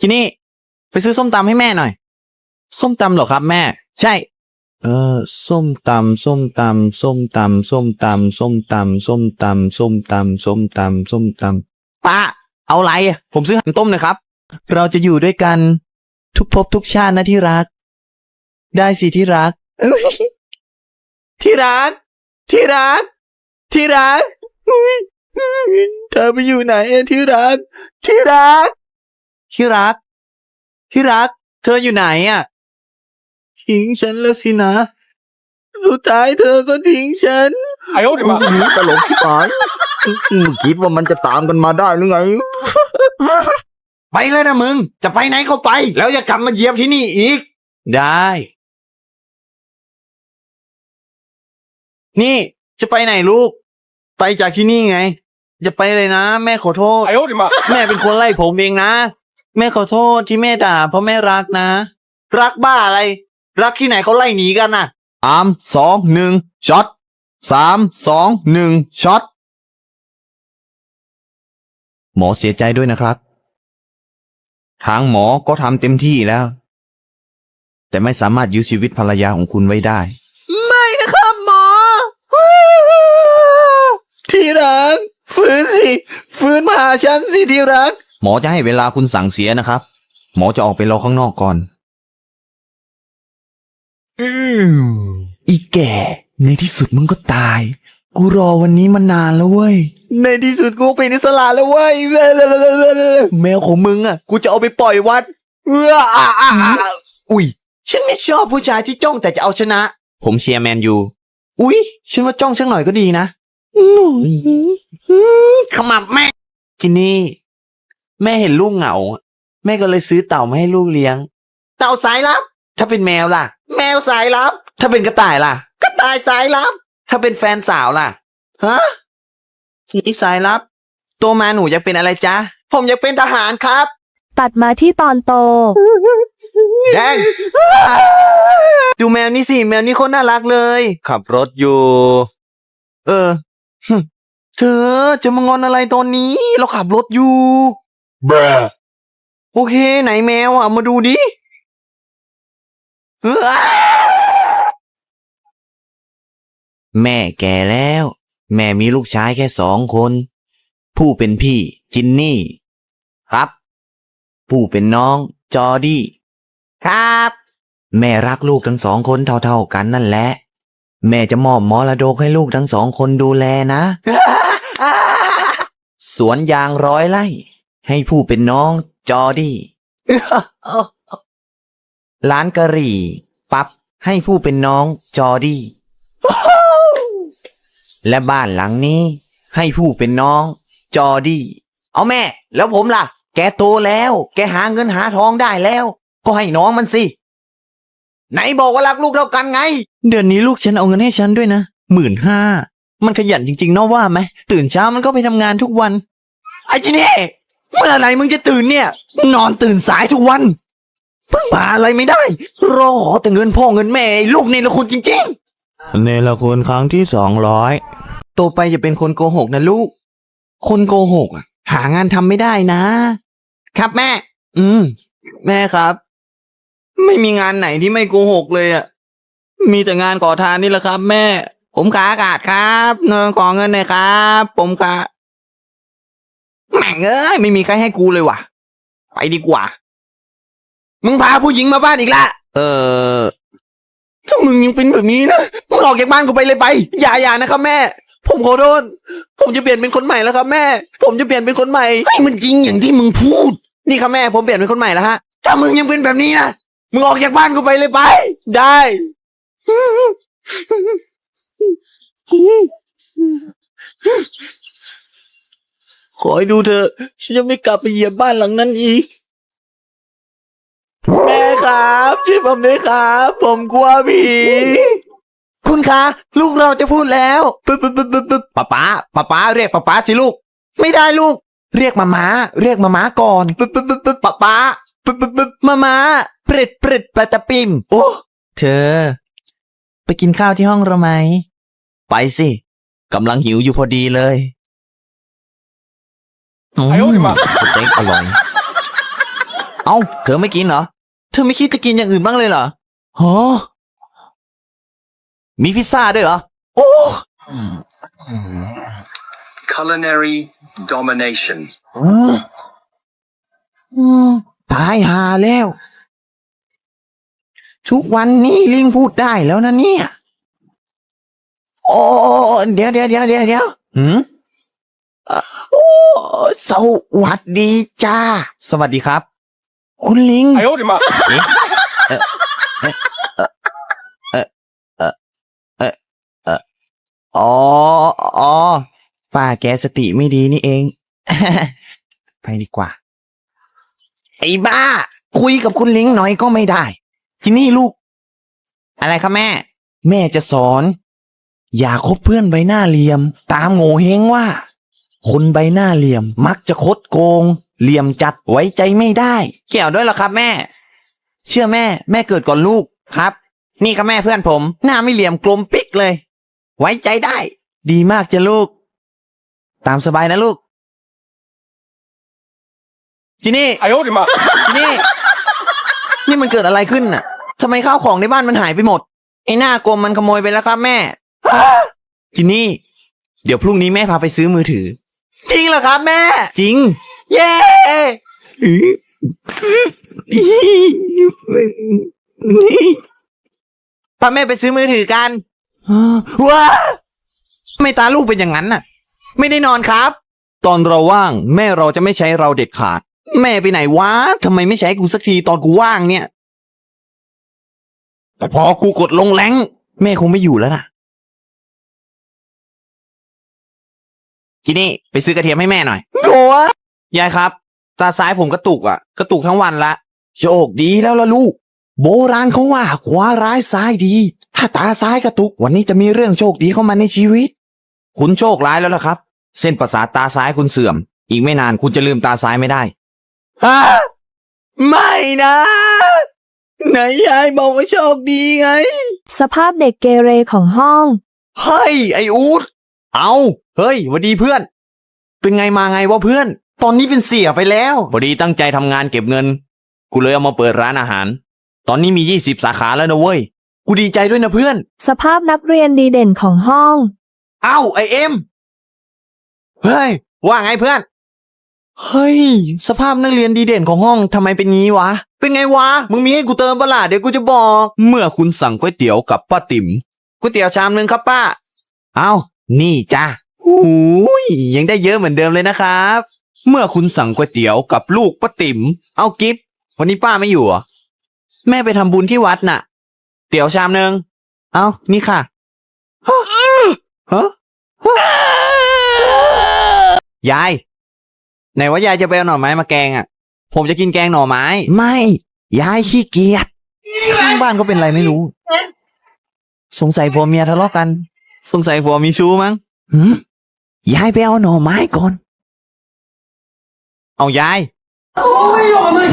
ทีนี่ไปซื้อส้มตำให้แม่หน่อย ส้มตำเหรอครับ แม่ ใช่ เออ ส้มตำส้มตำส้มตำส้มตำส้มตำส้มตำส้มตำส้มตำส้มตำป้าเอาอะไรผมซื้อหันต้มนะครับ เราจะอยู่ด้วยกัน ทุกภพทุกชาตินะที่รัก ได้สิที่รัก ที่รัก ที่รัก ที่รักเธอไปอยู่ไหนที่รัก ที่รัก ที่รัก ที่รัก เธออยู่ไหนอะ ทิ้งฉันแล้วสินะ สุดท้ายเธอก็ทิ้งฉัน ไอ้โอ๊ตมาตลกที่หายมึงคิดว่ามันจะตามกันมาได้หรือไง ไปเลยนะมึง จะไปไหนก็ไป แล้วอย่ากลับมาเยียบที่นี่อีก ได้ นี่จะไปไหนลูก ไปจากที่นี่ไง จะไปเลยนะ แม่ขอโทษ ไอ้โอ๊ตมา แม่เป็นคนไล่ผมเองนะ แม่ขอโทษที่แม่ด่า เพราะแม่รักนะ รักบ้าอะไร รักที่ไหนเขาไล่หนีกันน่ะ สามสองหนึ่งช็อตสามสองหนึ่งช็อตหมอเสียใจด้วยนะครับ ทางหมอก็ทำเต็มที่แล้ว แต่ไม่สามารถยื้อชีวิตภรรยาของคุณไว้ได้ ไม่นะครับหมอ ที่รัก ฟื้นสิ ฟื้นมาหาฉันสิที่รัก หมอจะให้เวลาคุณสั่งเสียนะครับ หมอจะออกไปรอข้างนอกก่อนอีแก่ ในที่สุดมึงก็ตาย กูรอวันนี้มานานแล้วเว้ย ในที่สุดกูเป็นอิสระแล้วเว้ย แมวของมึงอะ กูจะเอาไปปล่อยวัด เอออะอะอะอุ้ย ฉันไม่ชอบผู้ชายที่จ้องแต่จะเอาชนะ ผมเชียร์แมนยู อุ้ย ฉันว่าจ้องสักหน่อยก็ดีนะขมับแม่ทีนี่ แม่เห็นลูกเหงา แม่ก็เลยซื้อเต่ามาให้ลูกเลี้ยง เต่าสายลับ ถ้าเป็นแมวล่ะ แมวสายลับ ถ้าเป็นกระต่ายล่ะ กระต่ายสายลับ ถ้าเป็นแฟนสาวล่ะ ฮะนี่สายลับ ตัวมาหนูอยากเป็นอะไรจ๊ะ ผมอยากเป็นทหารครับ ตัดมาที่ตอนโต แดง ดูแมวนี่สิ แมวนี่โคตรน่ารักเลย ขับรถอยู่ เออหึเธอจะมางอนอะไรตอนนี้ เราขับรถอยู่ Bruh. โอเค ไหนแมวอะเอามาดูดิเอ้อแม่แก่แล้ว แม่มีลูกชายแค่สองคน ผู้เป็นพี่จินนี่ ครับ ผู้เป็นน้องจอดี้ครับ แม่รักลูกทั้งสองคนเท่าๆกันนั่นแหละ แม่จะมอบมรดกให้ลูกทั้งสองคนดูแลนะ สวนยางร้อยไร่ ให้ผู้เป็นน้องจอดี้ ร้านกะหรี่ ปับให้ผู้เป็นน้องจอดี้ และบ้านหลังนี้ ให้ผู้เป็นน้องจอดี้ เอาแม่ แล้วผมล่ะ แกโตแล้ว แกหาเงินหาทองได้แล้ว ก็ให้น้องมันสิ ไหนบอกว่ารักลูกเท่ากันไง เดือนนี้ลูกฉันเอาเงินให้ฉันด้วยนะหมื่นห้า มันขยันจริงๆเนาะว่าไหม ตื่นเช้ามันก็ไปทำงานทุกวัน ไอ้จีเน่ เมื่อไหรมึงจะตื่นเนี่ย นอนตื่นสายทุกวันเพิ่งมาอะไรไม่ได้ รอขอแต่เงินพ่อเงินแม่ไอ้ลูกนี่ละคุณจริงๆเนละคุณครั้งที่สองร้อยโตไปอย่าเป็นคนโกหกนะลูก คนโกหกอะหางานทำไม่ได้นะ ครับแม่ อืม แม่ครับ ไม่มีงานไหนที่ไม่โกหกเลยอะมีแต่งานขอทานนี่แหละครับ แม่ ผมขาอากาศครับเงินขอเงินหน่อยครับ ผมขา แม่งเอ้ยไม่มีใครให้กูเลยว่ะ ไปดีกว่า มึงพาผู้หญิงมาบ้านอีกละ เออ ถ้ามึงยังเป็นแบบนี้นะ มึงออกจากบ้านกูไปเลยไป อย่าอย่านะครับแม่ ผมขอโทษ ผมจะเปลี่ยนเป็นคนใหม่แล้วครับแม่ ผมจะเปลี่ยนเป็นคนใหม่ให้มันจริงอย่างที่มึงพูด นี่ครับแม่ ผมเปลี่ยนเป็นคนใหม่แล้วฮะ ถ้ามึงยังเป็นแบบนี้นะ มึงออกจากบ้านกูไปเลยไป ได้ ขอให้ดูเถอะฉันจะไม่กลับไปเหยียบบ้านหลังนั้นอีก แม่ครับช่วยผมด้วยครับ ผมกลัวผีคุณคะ ลูกเราจะพูดแล้ว ปึ๊บปึ๊บปึ๊บปึ๊บปึ๊บป้าป้าป้าป้าเรียกป้าป้าสิลูก ไม่ได้ลูก เรียกมาม้า เรียกมาม้าก่อน ปึ๊บปึ๊บปึ๊บปึ๊บป๊าป๊าปึ๊บปึ๊บปึ๊บมาม้าเปริดเปริดปลาตะปิมโอ้เธอ ไปกินข้าวที่ห้องเราไหม ไปสิกำลังหิวอยู่พอดีเลย ไอโอ้ยแมสเต็กอร่อย เอ้า เธอไม่กินเหรอ เธอไม่คิดจะกินอย่างอื่นบ้างเลยเหรอฮะมีพิซซ่าด้วยเหรอ โอ้ culinary domination ตายหาแล้ว ทุกวันนี้ลิงพูดได้แล้วนะเนี่ย โอ้ เดี๋ยวเดี๋ยวเดี๋ยวเดี๋ยวเดี๋ยวหืเอ่อ สวัสดีจ้า สวัสดีครับ คุณลิง 哎呦我的妈！ อ๋ออ๋อป้าแกสติไม่ดีนี่เอง ไปดีกว่า ไอ้บ้า คุยกับคุณลิงหน่อยก็ไม่ได้ ทีนี่ลูก อะไรครับแม่ แม่จะสอน อย่าคบเพื่อนใบหน้าเหลี่ยม ตามโง่เฮงว่า คนใบหน้าเหลี่ยม มักจะคดโกง เหลี่ยมจัดไว้ใจไม่ได้ เกี่ยวด้วยเหรอครับแม่ เชื่อแม่ แม่เกิดก่อนลูกครับ นี่ก็แม่เพื่อนผม หน้าไม่เหลี่ยมกลมปิ๊กเลย ไว้ใจได้ ดีมากจ้ะลูก ตามสบายนะลูก จินี่ 哎呦我的妈！ จินี่ นี่มันเกิดอะไรขึ้นน่ะทำไมข้าวของในบ้านมันหายไปหมด ไอ้หน้ากลมมันขโมยไปแล้วครับแม่ จินี่ เดี๋ยวพรุ่งนี้แม่พาไปซื้อมือถือ จริงเหรอครับแม่ จริง เย้พาแม่ไปซื้อมือถือกันว้าทำไม่ตาลูกเป็นอย่างนั้นน่ะ ไม่ได้นอนครับ ตอนเราว่าง แม่เราจะไม่ใช้เราเด็ดขาด แม่ไปไหนวะทำไมไม่ใช้กูสักทีตอนกูว่างเนี่ย แต่พอกูกดลงแรงแม่คงไม่อยู่แล้วนะ ทีนี่ไปซื้อกระเทียมให้แม่หน่อยโถ่ยายครับ ตาซ้ายผมกระตุกอะ กระตุกทั้งวันละ โชคดีแล้วล่ะลูก โบราณเขาว่าขวาร้ายซ้ายดี ถ้าตาซ้ายกระตุก วันนี้จะมีเรื่องโชคดีเข้ามาในชีวิต คุณโชคร้ายแล้วล่ะครับ เส้นประสาทตาซ้ายคุณเสื่อม อีกไม่นานคุณจะลืมตาซ้ายไม่ได้ฮะไม่นะไหนยายบอกว่าโชคดีไง สภาพเด็กเกเรของห้อง เฮ้ยไออูด เอาเฮ้ยหวัสดีเพื่อน เป็นไงมาไงวะเพื่อน ตอนนี้เป็นเสียไปแล้วพอดีตั้งใจทำงานเก็บเงิน กูเลยเอามาเปิดร้านอาหาร ตอนนี้มียี่สิบสาขาแล้วนะเว้ย กูดีใจด้วยนะเพื่อน สภาพนักเรียนดีเด่นของห้อง เอ้าไอเอ็ม เฮ้ย ว่าไงเพื่อน เฮ้ย สภาพนักเรียนดีเด่นของห้องทำไมเป็นงี้วะ เป็นไงวะ มึงมีให้กูเติมปะล่ะเดี๋ยวกูจะบอก เมื่อคุณสั่งก๋วยเตี๋ยวกับป้าติ๋มก๋วยเตี๋ยวชามหนึ่งครับป้า เอ้า นี่จ้าหูยยังได้เยอะเหมือนเดิมเลยนะครับ เมื่อคุณสั่งก๋วยเตี๋ยวกับลูกป้าติ๋มเอากิฟวันนี้ป้าไม่อยู่เหรอแม่ไปทำบุญที่วัดน่ะ เตี๋ยวชามหนึ่งเอานี่ค่ะฮะฮะยาย ไหนว่ายายจะไปเอาหน่อไม้มาแกงอะ ผมจะกินแกงหน่อไม้ ไม่ ยายขี้เกียจข้างบ้านเขาเป็นไรไม่รู้ สงสัยผัวเมียทะเลาะกัน สงสัยผัวมีชู้มั้งยายไปเอาหน่อไม้ก่อน เอายาย โอ้ยหน่อไม้